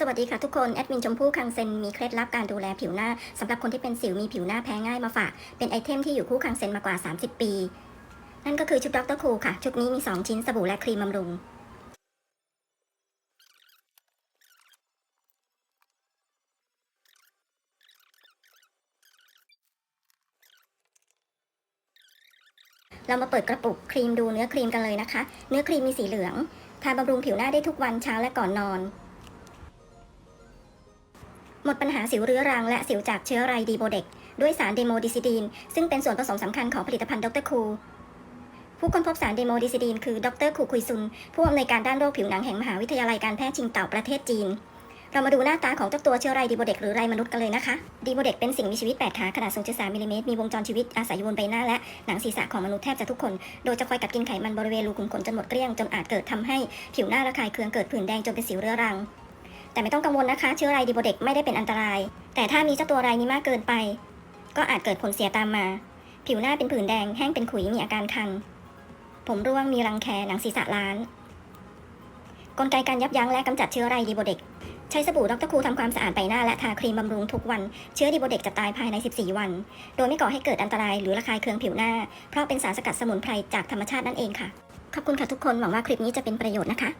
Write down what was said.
สวัสดีค่ะทุกคน แอดมินชมพู่คังเซนมีเคล็ดลับการดูแลผิวหน้าสำหรับคนที่เป็นสิวมีผิวหน้าแพ้ง่ายมาฝาก เป็นไอเทมที่อยู่คู่คังเซนมากว่า 30 ปี นั่นก็คือชุดด็อกเตอร์คูค่ะ ชุดนี้มี 2 ชิ้นสบู่และครีมบำรุง เรามาเปิดกระปุกครีมดูเนื้อครีมกันเลยนะคะ เนื้อครีมมีสีเหลือง ทาบำรุงผิวหน้าได้ทุกวันเช้าและก่อนนอน หมดปัญหาสิวเรื้อรังและสิวจากเชื้อไรดีโบเด็ก ด้วยสารเดโมดิซิดีน ซึ่งเป็นส่วนผสมสำคัญของผลิตภัณฑ์ดรคูผู้ค้นพบสารเดโมดิซิดีนคือดรคูคุยซุน ผู้อำนวยการด้านโรคผิวหนังแห่งมหาวิทยาลัยการแพทย์ชิงเต่าประเทศจีน เรามาดูหน้าตาของเจ้าตัวเชื้อไรดีโบเด็กหรือไรมนุษย์กันเลยนะคะดีโบเด็กเป็นสิ่งมีชีวิต 8 ขาขนาด0.3มิลลิเมตรมีวงจรชีวิตอาศัยอยู่บนใบหน้าและหนังศีรษะของมนุษย์แทบจะทุกคน โดยจะคอยกัดกินไขมันบริเวณรูขุมขนจนหมดเกลี้ยงจนอาจเกิดทำให้ผิวหน้าระคายเคืองเกิดผื่นแดงจนเป็นสิวเรื้อรัง แต่ไม่ต้องกังวลนะคะ เชื้อไรดีโบเด็กไม่ได้เป็นอันตราย แต่ถ้ามีเจ้าตัวไรนี้มากเกินไป ก็อาจเกิดผลเสียตามมา ผิวหน้าเป็นผื่นแดงแห้งเป็นขุยมีอาการคัน ผมร่วงมีรังแคหนังศีรษะล้าน กลไกการยับยั้งและกำจัดเชื้อไรดีโบเด็กใช้สบู่ดรคูทำความสะอาดใบหน้าและทาครีมบำรุงทุกวัน เชื้อดีโบเด็กจะตายภายใน 14 วัน โดยไม่ก่อให้เกิดอันตรายหรือระคายเคืองผิวหน้า เพราะเป็นสารสกัดสมุนไพรจากธรรมชาตินั่นเองค่ะ ขอบคุณค่ะทุกคน หวังว่าคลิปนี้จะเป็นประโยชน์นะคะ